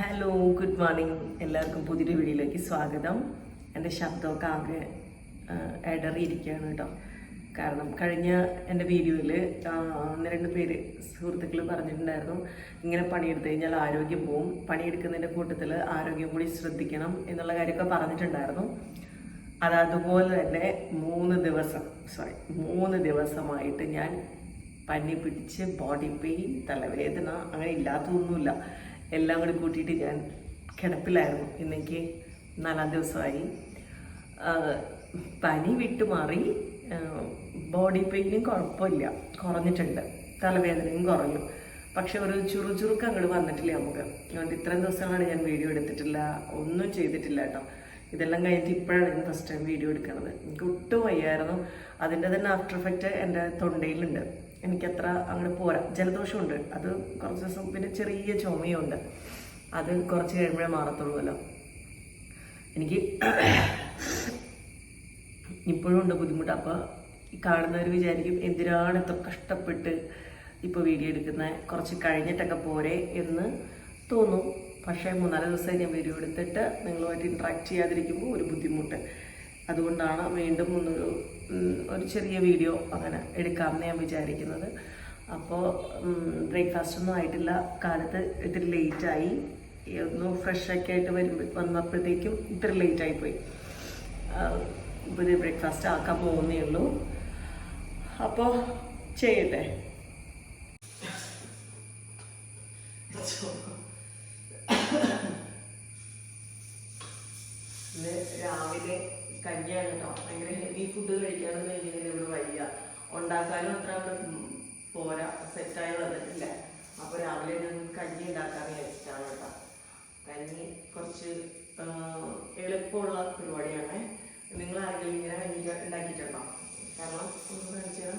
Hello good morning എല്ലാവർക്കും പുതിയൊരു വീഡിയോയിലേക്ക് സ്വാഗതം. എന്റെ ശബ്ദമൊക്കെ ആകെ ഇടറിയിരിക്കുകയാണ് കേട്ടോ. കാരണം കഴിഞ്ഞ എന്റെ വീഡിയോയിൽ ഒന്ന് രണ്ട് പേര് സുഹൃത്തുക്കൾ പറഞ്ഞിട്ടുണ്ടായിരുന്നു ഇങ്ങനെ പണിയെടുത്ത് കഴിഞ്ഞാൽ ആരോഗ്യം പോവും. പണിയെടുക്കുന്നതിന്റെ കൂട്ടത്തിൽ ആരോഗ്യം കൂടി ശ്രദ്ധിക്കണം എന്നുള്ള കാര്യമൊക്കെ പറഞ്ഞിട്ടുണ്ടായിരുന്നു. അത് അതുപോലെ തന്നെ മൂന്ന് ദിവസം സോറി മൂന്ന് ദിവസമായിട്ട് ഞാൻ പനി പിടിച്ച് ബോഡി പെയിൻ തലവേദന അങ്ങനെ ഇല്ലാത്തതൊന്നുമില്ല എല്ലാം കൂടി കൂട്ടിയിട്ട് ഞാൻ കിടപ്പിലായിരുന്നു. ഇന്നെനിക്ക് നാലാം ദിവസമായി. പനി വിട്ടുമാറി. ബോഡി പെയിനും കുഴപ്പമില്ല. കുറഞ്ഞിട്ടുണ്ട്. തലവേദനയും കുറഞ്ഞു. പക്ഷെ ഒരു ചുറുചുറുക്ക് അങ്ങോട്ട് വന്നിട്ടില്ല നമുക്ക്. അതുകൊണ്ട് ഇത്രയും ദിവസങ്ങളാണ് ഞാൻ വീഡിയോ എടുത്തിട്ടില്ല. ഒന്നും ചെയ്തിട്ടില്ല കേട്ടോ. ഇതെല്ലാം കഴിഞ്ഞിട്ട് ഇപ്പോഴാണ് ഞാൻ ഫസ്റ്റ് ടൈം വീഡിയോ എടുക്കുന്നത്. എനിക്ക് ഒട്ടും വയ്യായിരുന്നു. അതിന്റെ തന്നെ ആഫ്റ്റർ എഫക്റ്റ് എന്റെ തൊണ്ടയിലുണ്ട്. എനിക്കത്ര അങ്ങോട്ട് പോരാ. ജലദോഷമുണ്ട്. അത് കുറച്ച് ദിവസം പിന്നെ ചെറിയ ചുമയുണ്ട്. അത് കുറച്ച് കഴിയുമ്പോഴേ മാറത്തുള്ളൂല്ലോ എനിക്ക് ഇപ്പോഴും ഉണ്ട് ബുദ്ധിമുട്ട്. അപ്പോൾ കാണുന്നവർ വിചാരിക്കും എന്തിനാണ് ഇത്ര കഷ്ടപ്പെട്ട് ഇപ്പോൾ വീഡിയോ എടുക്കുന്നത് കുറച്ച് കഴിഞ്ഞിട്ടൊക്കെ പോരെ എന്ന് തോന്നും. പക്ഷേ മൂന്നാൽ ദിവസം ഞാൻ വീഡിയോ എടുത്തിട്ട് നിങ്ങളുമായിട്ട് ഇൻട്രാക്ട് ചെയ്യാതിരിക്കുമ്പോൾ ഒരു ബുദ്ധിമുട്ട്. അതുകൊണ്ടാണ് വീണ്ടും ഒന്നൊരു ഒരു ചെറിയ വീഡിയോ അങ്ങനെ എടുക്കാമെന്ന് ഞാൻ വിചാരിക്കുന്നത്. അപ്പോൾ ബ്രേക്ക്ഫാസ്റ്റ് ഒന്നും ആയിട്ടില്ല. കാലത്ത് ഇത്തിരി ലേറ്റായി ഒന്ന് ഫ്രഷൊക്കെ ആയിട്ട് വരുമ്പോൾ വന്നപ്പോഴത്തേക്കും ഇത്തിരി ലേറ്റായി പോയി. പുതിയ ബ്രേക്ക്ഫാസ്റ്റ് ആക്കാൻ പോകുന്നേ ഉള്ളൂ. അപ്പോൾ ചെയ്യട്ടെ. രാവിലെ കഞ്ഞിയാണ് കേട്ടോ. ഭയങ്കര ഹെവി ഫുഡ് കഴിക്കാനൊന്നും എനിക്ക് ഇവിടെ വയ്യ. ഉണ്ടാക്കാനും അത്ര പോരാ. സെറ്റായി വന്നിട്ടില്ല. അപ്പോൾ രാവിലെ ഞാൻ കഞ്ഞി ഉണ്ടാക്കാൻ വിചാരിച്ചിട്ടാണ് കേട്ടോ. കഞ്ഞി കുറച്ച് എളുപ്പമുള്ള പരിപാടിയാണ്. നിങ്ങൾ ആരെങ്കിലും ഇങ്ങനെ കഞ്ഞി ഉണ്ടാക്കിയിട്ടുണ്ടോ? കാരണം ഒന്ന് കാണിച്ചാൽ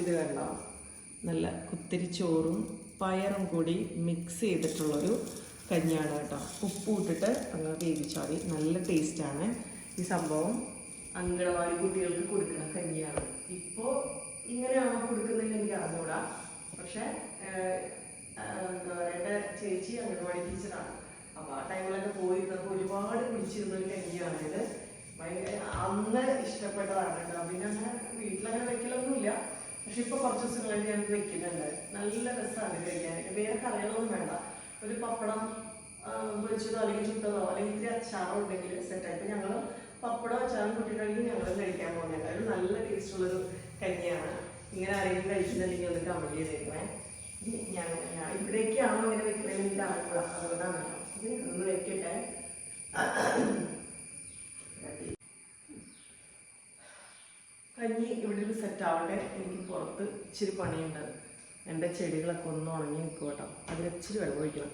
ഇത് കണ്ടോ? നല്ല കുത്തിരി ചോറും പയറും കൂടി മിക്സ് ചെയ്തിട്ടുള്ളൊരു കഞ്ഞിയാണ് കേട്ടോ. ഉപ്പ് ഇട്ടിട്ട് അങ്ങ് വേവിച്ചാൽ മതി നല്ല ടേസ്റ്റാണ് ഈ സംഭവം അങ്കണവാടി കുട്ടികൾക്ക് കൊടുക്കുന്ന കഞ്ഞിയാണ്. ഇപ്പോൾ ഇങ്ങനെയാണോ കൊടുക്കുന്നതെന്ന് എനിക്ക് അറിഞ്ഞൂടാ. പക്ഷേ എന്താ പറയുക ചേച്ചി അംഗൻവാടി ടീച്ചറാണ്. അപ്പോൾ ആ ടൈമിലൊക്കെ പോയിരുന്നപ്പോൾ ഒരുപാട് കുടിച്ചിരുന്ന ഒരു ഇത്. ഭയങ്കര അന്ന് ഇഷ്ടപ്പെട്ടതാണ് കേട്ടോ. പിന്നെ അങ്ങനെ വീട്ടിലങ്ങനെ വെക്കലൊന്നുമില്ല. പക്ഷെ ഇപ്പൊ കുറച്ച് ദിവസങ്ങളായിട്ട് ഞാൻ വെക്കുന്നുണ്ട്. നല്ല രസമാണ് കഴിക്കാൻ. വേറെ കറികളൊന്നും വേണ്ട. ഒരു പപ്പടം പൊരിച്ചതോ അല്ലെങ്കിൽ ചുട്ടതോ അല്ലെങ്കിൽ ഇത്തിരി അച്ചാറോ ഉണ്ടെങ്കിൽ സെറ്റായി ഇപ്പം ഞങ്ങൾ പപ്പടം അച്ചാറും കുട്ടികൾക്ക് ഞങ്ങളും കഴിക്കാൻ പോകുന്നത്. ഒരു നല്ല ടേസ്റ്റ് ഉള്ളൊരു കഞ്ഞിയാണ്. ഇങ്ങനെ ആരെങ്കിലും കഴിക്കുന്നുണ്ടെങ്കിൽ ഒന്ന് കമന്റ് ചെയ്തേക്കണേ ഞാൻ ഇവിടേക്കാണോ ഇങ്ങനെ വെക്കണമെന്ന് എനിക്ക് അറിയില്ല അതുകൊണ്ടാണ് ഒന്ന് വെക്കട്ടെ. കഞ്ഞി ഇവിടെ ഒരു സെറ്റ് ആവട്ടെ. എനിക്ക് പുറത്ത് ഇച്ചിരി പണിയുണ്ട്. എന്റെ ചെടികളൊക്കെ ഒന്ന് ഉണങ്ങി നിൽക്കും കേട്ടോ അതിലിച്ചിരി വെള്ളം ഒഴിക്കണം.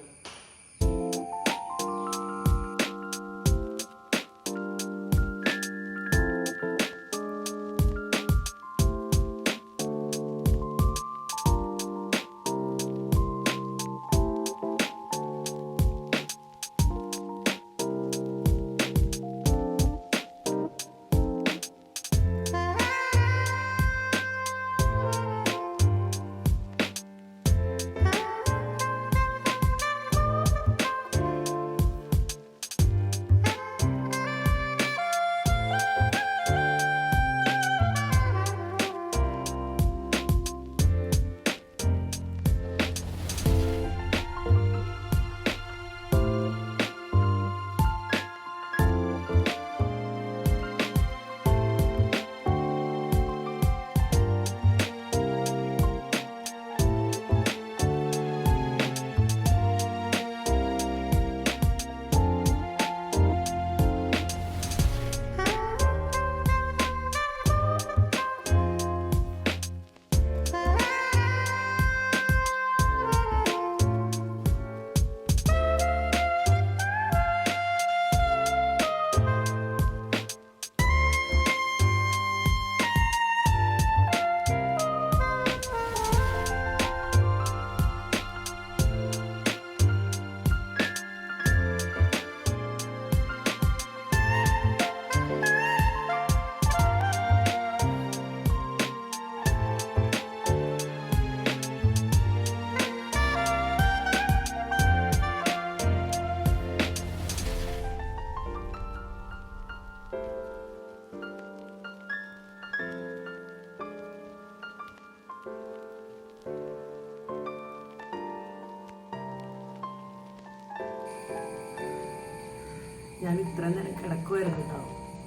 ഞാൻ ഇത്ര നേരം കിടക്കുമായിരുന്നു കേട്ടോ.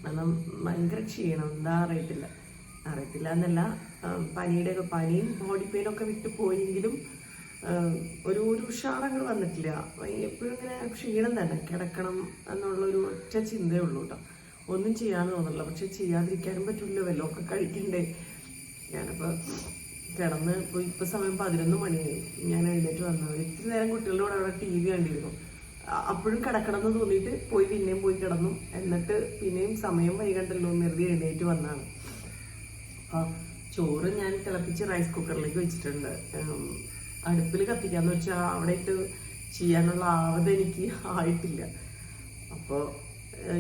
കാരണം ഭയങ്കര ക്ഷീണം. എന്താ അറിയത്തില്ല. അറിയത്തില്ല എന്നല്ല. പനിയുടെ ഒക്കെ പനിയും ബോഡി പെയിനൊക്കെ വിട്ടു പോയെങ്കിലും ഒരു ഒരു ഉഷാറങ്ങൾ വന്നിട്ടില്ല. എപ്പോഴും ഇങ്ങനെ ക്ഷീണം തന്നെ. കിടക്കണം എന്നുള്ളൊരു ഒറ്റ ചിന്തയേ ഉള്ളൂ കേട്ടോ. ഒന്നും ചെയ്യാന്ന് തോന്നില്ല പക്ഷെ ചെയ്യാതിരിക്കാനും പറ്റില്ല വല്ലതും ഒക്കെ കഴിക്കണ്ടേ? ഞാനപ്പോൾ കിടന്ന് ഇപ്പോൾ ഇപ്പോൾ സമയം പതിനൊന്ന് മണിയായി. ഞാൻ എഴുന്നേറ്റ് വന്നത് ഇത്തിരി നേരം കുട്ടികളുടെ കൂടെ അവിടെ ടി വി കണ്ടിരുന്നു. അപ്പോഴും കിടക്കണം എന്ന് തോന്നിയിട്ട് പോയി പിന്നെയും പോയി കിടന്നു. എന്നിട്ട് പിന്നെയും സമയം വൈകണ്ടല്ലോ കരുതി എഴുന്നേറ്റ് വന്നാണ് അപ്പോൾ ചോറ് ഞാൻ തിളപ്പിച്ച് റൈസ് കുക്കറിലേക്ക് വെച്ചിട്ടുണ്ട്. അടുപ്പിൽ കത്തിക്കാന്ന് വെച്ചാൽ അവിടെ ഇട്ട് ചെയ്യാനുള്ള ആവത് എനിക്ക് ആയിട്ടില്ല. അപ്പോൾ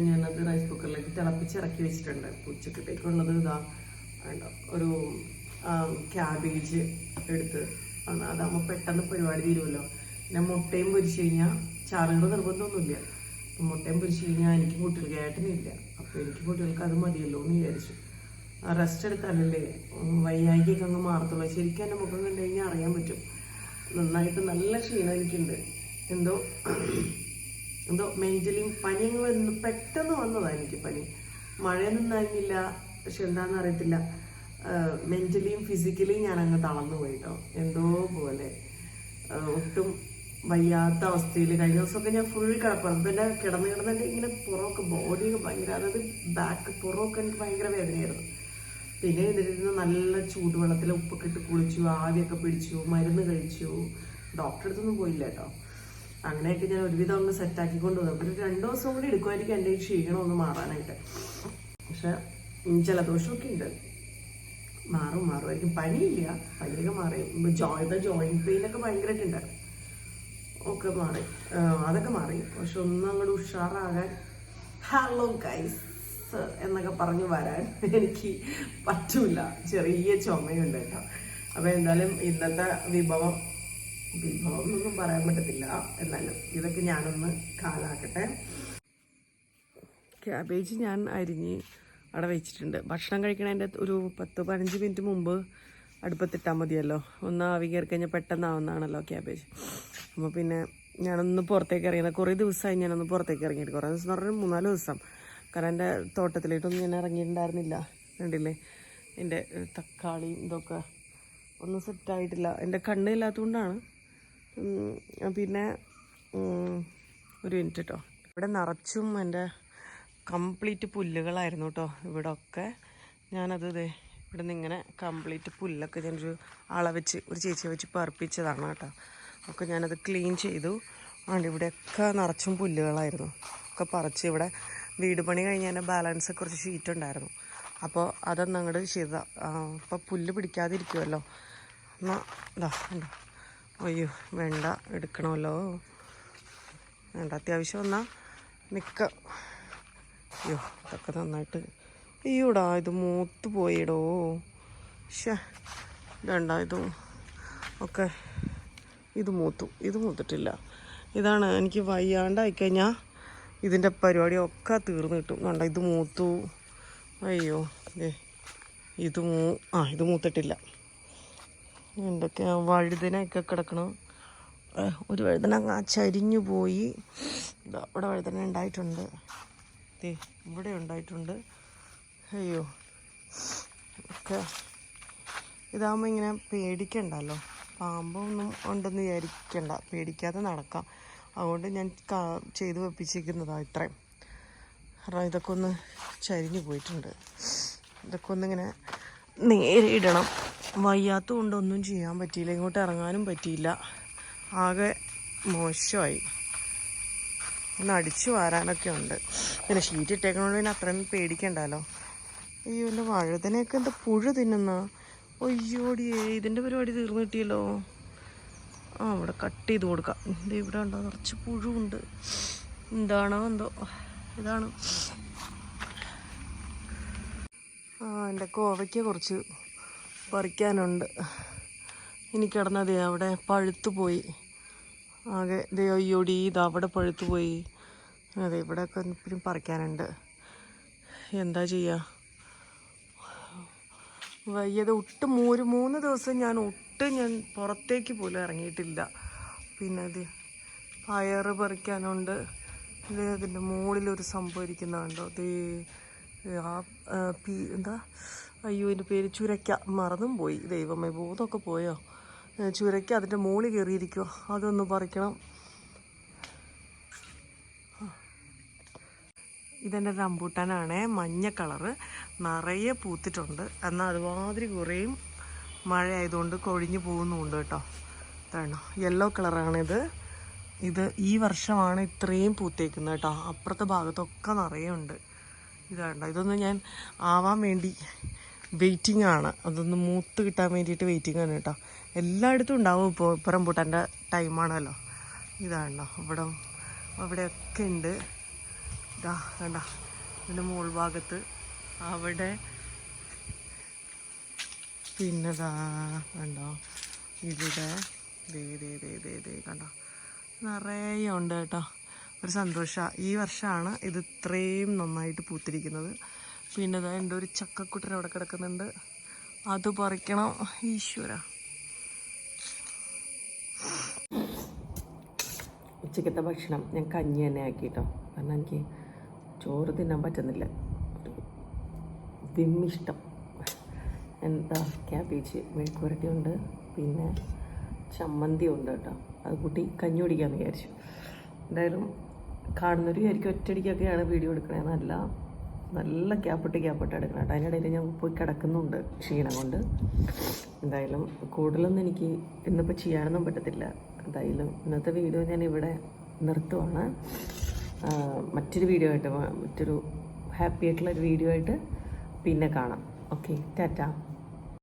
ഞാനത് റൈസ് കുക്കറിലേക്ക് തിളപ്പിച്ച് ഇറക്കി വെച്ചിട്ടുണ്ട്. ഉച്ചക്കത്തേക്കുള്ളത് ഇതാ ഒരു ക്യാബേജ് എടുത്ത് അത് അതാകുമ്പോൾ പെട്ടെന്ന് പരിപാടി തീരുമല്ലോ പിന്നെ മുട്ടയും പൊരിച്ചു കഴിഞ്ഞാൽ ചാറുകൾ നിർബന്ധമൊന്നുമില്ല. മുട്ടയും പൊരിച്ച് കഴിഞ്ഞാൽ എനിക്ക് കുട്ടികൾക്ക് ഏട്ടനില്ല അപ്പോൾ എനിക്ക് കുട്ടികൾക്ക് അത് മതിയല്ലോ എന്ന് വിചാരിച്ചു. റെസ്റ്റ് എടുക്കാനല്ലേ ഉം, വയ്യായ്കയൊക്കെ അങ്ങ് മാറത്തുള്ളൂ. ശരിക്കും എന്റെ മുഖം കണ്ടു കഴിഞ്ഞാൽ അറിയാൻ പറ്റും. നന്നായിട്ട് നല്ല ക്ഷീണം എനിക്കുണ്ട്. എന്തോ എന്തോ മെന്റലി പനിയങ്ങൾ പെട്ടെന്ന് വന്നതാണ് എനിക്ക് പനി. മഴയൊന്നും നനഞ്ഞില്ല പക്ഷെ എന്താണെന്ന് അറിയത്തില്ല. മെന്റലിയും ഫിസിക്കലിയും ഞാൻ അങ്ങ് തളർന്നു പോയിട്ടോ എന്തോ പോലെ. ഒട്ടും വയ്യാത്ത അവസ്ഥയിൽ കഴിഞ്ഞ ദിവസമൊക്കെ ഞാൻ ഫുൾ കിടപ്പാണ്. പിന്നെ കിടന്ന് കിടന്ന് ഇങ്ങനെ പുറമൊക്കെ ബോഡിയൊക്കെ ഭയങ്കര അതായത് ബാക്ക് പുറമൊക്കെ എനിക്ക് ഭയങ്കര വേദനയായിരുന്നു. പിന്നെ എഴുന്നേറ്റിരുന്ന് നല്ല ചൂടുവെള്ളത്തിൽ ഉപ്പൊക്കെ ഇട്ട് കുളിച്ചു ആവിയൊക്കെ പിടിച്ചു മരുന്ന് കഴിച്ചു. ഡോക്ടറെ അടുത്തൊന്നും പോയില്ല കേട്ടോ. അങ്ങനെയൊക്കെ ഞാൻ ഒരുവിധം ഒന്ന് സെറ്റാക്കി വന്നു. ഒരു രണ്ട് ദിവസം കൂടി എടുക്കുമായിരിക്കും എന്റെ ക്ഷീണം ഒന്ന് മാറാനായിട്ട്. പക്ഷെ ജലദോഷമൊക്കെ ഉണ്ട്. മാറും മാറുമായിരിക്കും. പനിയില്ല. പനിയൊക്കെ മാറി. ജോയിൻ ജോയിന്റ് പെയിനൊക്കെ ഭയങ്കരമായിട്ടുണ്ടായിരുന്നു ഒക്കെ മാറി. അതൊക്കെ മാറി. പക്ഷെ ഒന്നും അങ്ങോട്ട് ഉഷാറാകാൻ ഹലോ ഗൈസ് എന്നൊക്കെ പറഞ്ഞു വരാൻ എനിക്ക് പറ്റൂല. ചെറിയ ചുമയുണ്ട് കേട്ടോ. അപ്പോൾ എന്തായാലും ഇന്നത്തെ വിഭവം വിഭവം എന്നൊന്നും പറയാൻ പറ്റത്തില്ല. എന്നാലും ഇതൊക്കെ ഞാനൊന്ന് കാലാക്കട്ടെ. ക്യാബേജ് ഞാൻ അരിഞ്ഞ് അവിടെ വെച്ചിട്ടുണ്ട്. ഭക്ഷണം കഴിക്കണതിന്റെ ഒരു പത്ത് പതിനഞ്ച് മിനിറ്റ് മുമ്പ് അടുപ്പത്തിട്ടാൽ മതിയല്ലോ. ഒന്ന് ആവി കയറി കഴിഞ്ഞാൽ പെട്ടെന്നാവുന്നതാണല്ലോ ക്യാബേജ് അപ്പോൾ പിന്നെ ഞാനൊന്ന് പുറത്തേക്ക് ഇറങ്ങിയത്. കുറേ ദിവസമായി ഞാനൊന്ന് പുറത്തേക്ക് ഇറങ്ങിയിട്ട്. കുറേ ദിവസം എന്ന് പറഞ്ഞാൽ മൂന്നാൽ ദിവസം. കാരണം എന്റെ തോട്ടത്തിലേക്കൊന്നും ഞാൻ ഇറങ്ങിയിട്ടുണ്ടായിരുന്നില്ല. കണ്ടില്ലേ? എന്റെ തക്കാളി ഇതൊക്കെ ഒന്നും സെറ്റായിട്ടില്ല എന്റെ കണ്ണില്ലാത്തതുകൊണ്ടാണ് ഇല്ലാത്തതുകൊണ്ടാണ്. പിന്നെ ഒരു മിനിറ്റ് കേട്ടോ ഇവിടെ നിറച്ചും എന്റെ കംപ്ലീറ്റ് പുല്ലുകളായിരുന്നു കേട്ടോ ഇവിടെ ഒക്കെ ഞാനത് ഇവിടെ നിന്ന് ഇങ്ങനെ കംപ്ലീറ്റ് പുല്ലൊക്കെ ഞാനൊരു അളവെച്ച് വെച്ച് ഒരു ചേച്ചിയെ വെച്ച് പറപ്പിച്ചതാണ് കേട്ടോ. ഒക്കെ ഞാനത് ക്ലീൻ ചെയ്തു. ആണ്ട് ഇവിടെയൊക്കെ നിറച്ചും പുല്ലുകളായിരുന്നു. ഒക്കെ പറിച്ച് ഇവിടെ വീട് പണി കഴിഞ്ഞതിന്റെ ബാലൻസ് കുറച്ച് ഷീറ്റ് ഉണ്ടായിരുന്നു. അപ്പോൾ അതൊന്നും അങ്ങോട്ട് ചെയ്താൽ അപ്പോൾ പുല്ല് പിടിക്കാതിരിക്കുമല്ലോ എന്നാൽ ഇതാ ഉണ്ടോ അയ്യോ വേണ്ട എടുക്കണമല്ലോ. വേണ്ട അത്യാവശ്യം വന്നാൽ നിൽക്ക അയ്യോ ഇതൊക്കെ നന്നായിട്ട് അയ്യോടാ ഇത് മൂത്ത് പോയിടോ. ഷേ ഇതുണ്ടോ ഇതും ഒക്കെ ഇത് മൂത്തു. ഇത് മൂത്തിട്ടില്ല. ഇതാണ് എനിക്ക് വയ്യാണ്ടായിക്കഴിഞ്ഞാൽ ഇതിന്റെ പരിപാടിയൊക്കെ തീർന്നു കിട്ടും. കണ്ട ഇത് മൂത്തു. അയ്യോ ഏ ഇത് മൂ ആ ഇത് മൂത്തിട്ടില്ല. എന്തൊക്കെ വഴുതനയൊക്കെ കിടക്കണം. ഒരു വഴുതന ചരിഞ്ഞു പോയി. ഇവിടെ വഴുതന ഉണ്ടായിട്ടുണ്ട്. ദേ ഇവിടെ ഉണ്ടായിട്ടുണ്ട്. അയ്യോ ഒക്കെ. ഇതാകുമ്പോൾ ഇങ്ങനെ പേടിക്കണ്ടല്ലോ. പാമ്പൊന്നും ഉണ്ടെന്ന് വിചാരിക്കണ്ട. പേടിക്കാതെ നടക്കാം. അതുകൊണ്ട് ഞാൻ ചെയ്തു വെപ്പിച്ചിരിക്കുന്നതാണ് ഇത്രയും കാരണം ഇതൊക്കെ ഒന്ന് ചരിഞ്ഞു പോയിട്ടുണ്ട്. ഇതൊക്കെ ഒന്നിങ്ങനെ നേരെ ഇടണം. വയ്യാത്ത കൊണ്ടൊന്നും ചെയ്യാൻ പറ്റിയില്ല. ഇങ്ങോട്ട് ഇറങ്ങാനും പറ്റിയില്ല. ആകെ മോശമായി. ഒന്ന് അടിച്ചു വാരാനൊക്കെ ഉണ്ട്. പിന്നെ ഷീറ്റ് ഇട്ടേക്കണോണ്ട് പിന്നെ അത്രയും പേടിക്കണ്ടല്ലോ. അയ്യോ എന്റെ വഴുതനയൊക്കെ എന്താ പുഴു തിന്നുന്ന. അയ്യോടിയേ ഇതിന്റെ പരിപാടി തീർന്നു കിട്ടിയല്ലോ. ആ ഇവിടെ കട്ട് ചെയ്ത് കൊടുക്കാം. ഇത് ഇവിടെ ഉണ്ടോ? നിറച്ച് പുഴുണ്ട് എന്താണോ എന്തോ? ഇതാണ്. ആ എന്റെ കോവയ്ക്ക കുറച്ച് പറിക്കാനുണ്ട്. ഇനി കിടന്നത് അവിടെ പഴുത്തു പോയി. ആകെ ദേ അയ്യോടി ഇത് അവിടെ പഴുത്തു പോയി. അതെ ഇവിടെയൊക്കെ ഇപ്പോഴും പറിക്കാനുണ്ട്. എന്താ ചെയ്യുക വയ്യത്. ഒട്ടും ഒരു മൂന്ന് ദിവസം ഞാൻ ഒട്ടും ഞാൻ പുറത്തേക്ക് പോലും ഇറങ്ങിയിട്ടില്ല. പിന്നെ അത് പയറ് പറിക്കാനുണ്ട്. ഇത് അതിന്റെ മുകളിലൊരു സംഭവം ഇരിക്കുന്നുണ്ടോ അത് ആ പി എന്താ? അയ്യോ എന്റെ പേര് ചുരയ്ക്ക. മറന്നും പോയി. ദൈവമേ ബോധമൊക്കെ പോയോ? ചുരയ്ക്ക അതിന്റെ മുകളിൽ കയറിയിരിക്കുക അതൊന്ന് പറിക്കണം. ഇതെന്റെ റംബൂട്ടാനാണ് മഞ്ഞ കളറ്. നിറയെ പൂത്തിട്ടുണ്ട്. എന്നാൽ അതുമാതിരി കുറേയും മഴ ആയതുകൊണ്ട് കൊഴിഞ്ഞു പോകുന്നുമുണ്ട് കേട്ടോ. ഇതാണ് യെല്ലോ കളറാണിത്. ഇത് ഈ വർഷമാണ് ഇത്രയും പൂത്തേക്കുന്നത് കേട്ടോ. അപ്പുറത്തെ ഭാഗത്തൊക്കെ നിറയെ ഉണ്ട്. ഇതാണ്ടോ ഇതൊന്ന് ഞാൻ ആവാൻ വേണ്ടി വെയിറ്റിംഗ് ആണ്. അതൊന്ന് മൂത്ത് കിട്ടാൻ വേണ്ടിയിട്ട് വെയിറ്റിംഗ് ആണ് കേട്ടോ എല്ലായിടത്തും ഉണ്ടാവും ഇപ്പോൾ ഇപ്പം റംബൂട്ടാന്റെ ടൈമാണല്ലോ ഇതാണോ ഇവിടെ അവിടെയൊക്കെ ഉണ്ട്. ഇതാ കണ്ട ഇതിന്റെ മുകൾ ഭാഗത്ത് അവിടെ പിന്നെ കണ്ടോ? ഇവിടെ ദേ ദേ ദേ ദേ നിറയെ ഉണ്ട് കേട്ടോ. ഒരു സന്തോഷമാണ് ഈ വർഷമാണ് ഇത് ഇത്രയും നന്നായിട്ട് പൂത്തിരിക്കുന്നത്. പിന്നെ ഇതാ എന്റെ ഒരു ചക്കക്കുട്ടൻ അവിടെ കിടക്കുന്നുണ്ട്. അത് പറിക്കണം ഈശ്വര. ഉച്ചക്കത്തെ ഭക്ഷണം ഞാൻ കഞ്ഞി തന്നെ ആക്കിയിട്ടോ കാരണം എനിക്ക് ചോറ് തിന്നാൻ പറ്റുന്നില്ല. ഒരു വിമ്മിഷ്ടം. എന്താ ക്യാബേജ് മെഴുക്കുവരട്ടി ഉണ്ട് പിന്നെ ചമ്മന്തി ഉണ്ട് കേട്ടോ. അത് കൂട്ടി കഞ്ഞി കുടിക്കാമെന്ന് വിചാരിച്ചു. എന്തായാലും കാണുന്നവർ വിചാരിക്കും ഒറ്റയടിക്കൊക്കെയാണ് വീഡിയോ എടുക്കണേ നല്ല നല്ല ക്യാപ്പിട്ട് ക്യാപ്പിട്ട് എടുക്കണം കേട്ടോ. അതിനിടയിൽ ഞാൻ പോയി കിടക്കുന്നുണ്ട് ക്ഷീണം കൊണ്ട്. എന്തായാലും കൂടുതലൊന്നും എനിക്ക് ഇന്നിപ്പോൾ ചെയ്യാനൊന്നും പറ്റത്തില്ല. എന്തായാലും ഇന്നത്തെ വീഡിയോ ഞാൻ ഇവിടെ നിർത്തുവാണ്. മറ്റൊരു വീഡിയോ ആയിട്ട് മറ്റൊരു ഹാപ്പി ആയിട്ടുള്ള ഒരു വീഡിയോ ആയിട്ട് പിന്നെ കാണാം. ഓക്കെ ടാറ്റ